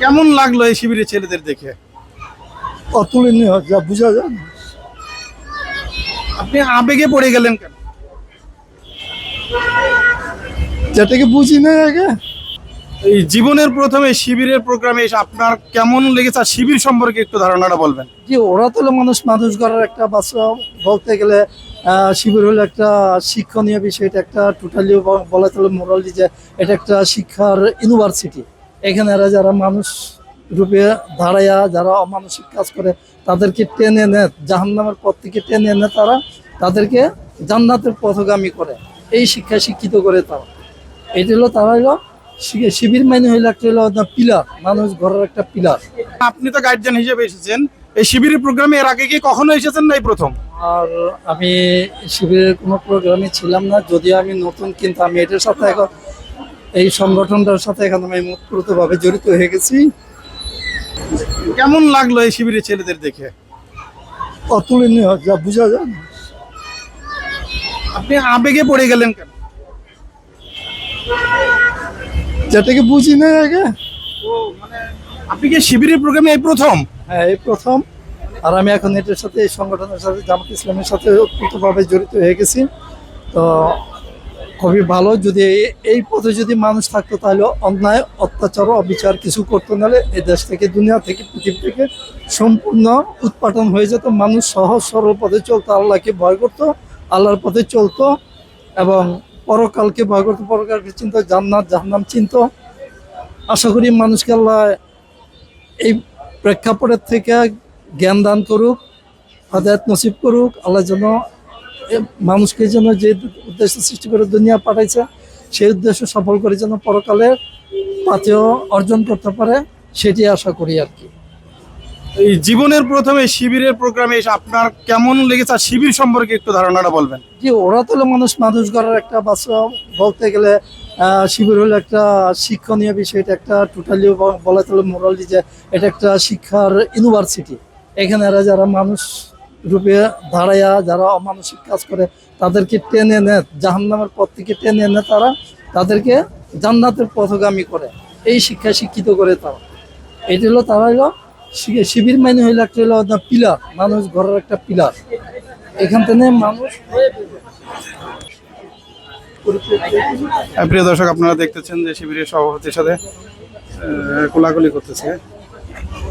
কেমন লাগল এই শিবিরে ছেলেদের দেখে? অতুলনীয় যা বোঝা যায় না। আপনি আবেগে পড়ে গেলেন কেন? যেটাকে বুঝি না আগে। এই জীবনের প্রথমে শিবিরের প্রোগ্রামে এসে আপনার কেমন লেগেছে? আর শিবির সম্পর্কে একটু ধারণাটা বলবেন। যে ওরা তো মানুষ মানুষ গড়ার একটা বাচ্চা। বলতে গেলে শিবির হলো একটা শিক্ষণীয় বিষয় এটা একটা টোটালি বলা চলে মোরালি যে এটা একটা শিক্ষার ইউনিভার্সিটি এখানে যারা মানুষ রূপে দাঁড়াইয়া যারা অমানসিক কাজ করে তাদেরকে টেনে এনে জাহান্নামের পথ থেকে টেনে এনে তারা তাদেরকে জান্নাতের পথগামী করে। এই শিক্ষা শিক্ষিত করে তারা। এটি হলো তারা হলো শিবির মানে হইল একটা হলো পিলার মানুষ ঘরের একটা পিলার। আপনি তো গার্জিয়ান হিসেবে এসেছেন। এই শিবিরের প্রোগ্রামে এর আগে কি কখনো এসেছেন না এই প্রথম? আর আমি শিবিরের কোনো প্রোগ্রামে ছিলাম না যদিও আমি নতুন কিন্তু আমি এটার সাথে এখন এই সংগঠনটার সাথে এখন আমি মুক্তভাবে জড়িত হয়ে গেছি। কেমন লাগল এই শিবিরে ছেলেদের দেখে? অতুলনীয় যা বোঝা যায় আপনি আবেগে পড়ে গেলেন কেন? যেটাকে বুঝি না আগে। আপনি কি শিবিরের প্রোগ্রামে এই প্রথম? হ্যাঁ এই প্রথম। আর আমি এখন এটার সাথে এই সংগঠনের সাথে জামাত ইসলামের সাথে ওতপ্রোতভাবে জড়িত হয়ে গেছি। তো খুবই ভালো। যদি এই- পথে যদি মানুষ থাকতো তাহলে অন্যায়, অত্যাচার অবিচার কিছু করতো নাহলে এই দেশ থেকে, দুনিয়া থেকে, পৃথিবী থেকে সম্পূর্ণ উৎপাদন হয়ে যেত। মানুষ সহজ, সরল পথে চলতো, আল্লাহকে ভয় করতো, আল্লাহর পথে চলতো এবং পরকালকে ভয় করতো, পরকালকে চিন্ত, জান্নাত, জাহান্নাম চিন্ত। আশা করি মানুষকে আল্লাহ এই প্রেক্ষাপটের থেকে জ্ঞান দান করুক, হাদায়ত নসিব করুক। আল্লাহ যেন মানুষকে যেন যে উদ্দেশ্য সৃষ্টি করে দুনিয়া পাঠাইছে সেই উদ্দেশ্য সফল করে যেন পরকালে পাতেও অর্জন করতে পারে সেটি আশা করি আর কি। এই জীবনের প্রথমে শিবিরের প্রোগ্রামে আপনার কেমন লেগেছে? আর শিবির সম্পর্কে একটু ধারণাটা বলবেন। যে ওরা তো মানুষ মানুষ গড়ার একটা বাচ্চা বলতে গেলে শিবির হলো একটা শিক্ষণীয় বিষয় এটা একটা টোটালি বলা চলে মোরালি যে এটা একটা শিক্ষার ইউনিভার্সিটি এখানে যারা মানুষ রূপে দাঁড়াইয়া যারা অমানসিক কাজ করে, তাদেরকে টেনে এনে জাহান্নামের পথ থেকে টেনে এনে তারা, তাদেরকে জান্নাতের পথগামী করে। এই শিক্ষা শিক্ষিত করে তারা। এটি হলো, তারা হলো শিবির মানে হইল একটা হলো পিলার, মানুষ ঘরের একটা পিলার। এখান থেকে মানুষ প্রিয় দর্শক, আপনারা দেখতেছেন যে শিবিরের সভাপতির সাথে কোলাকুলি করতেছে।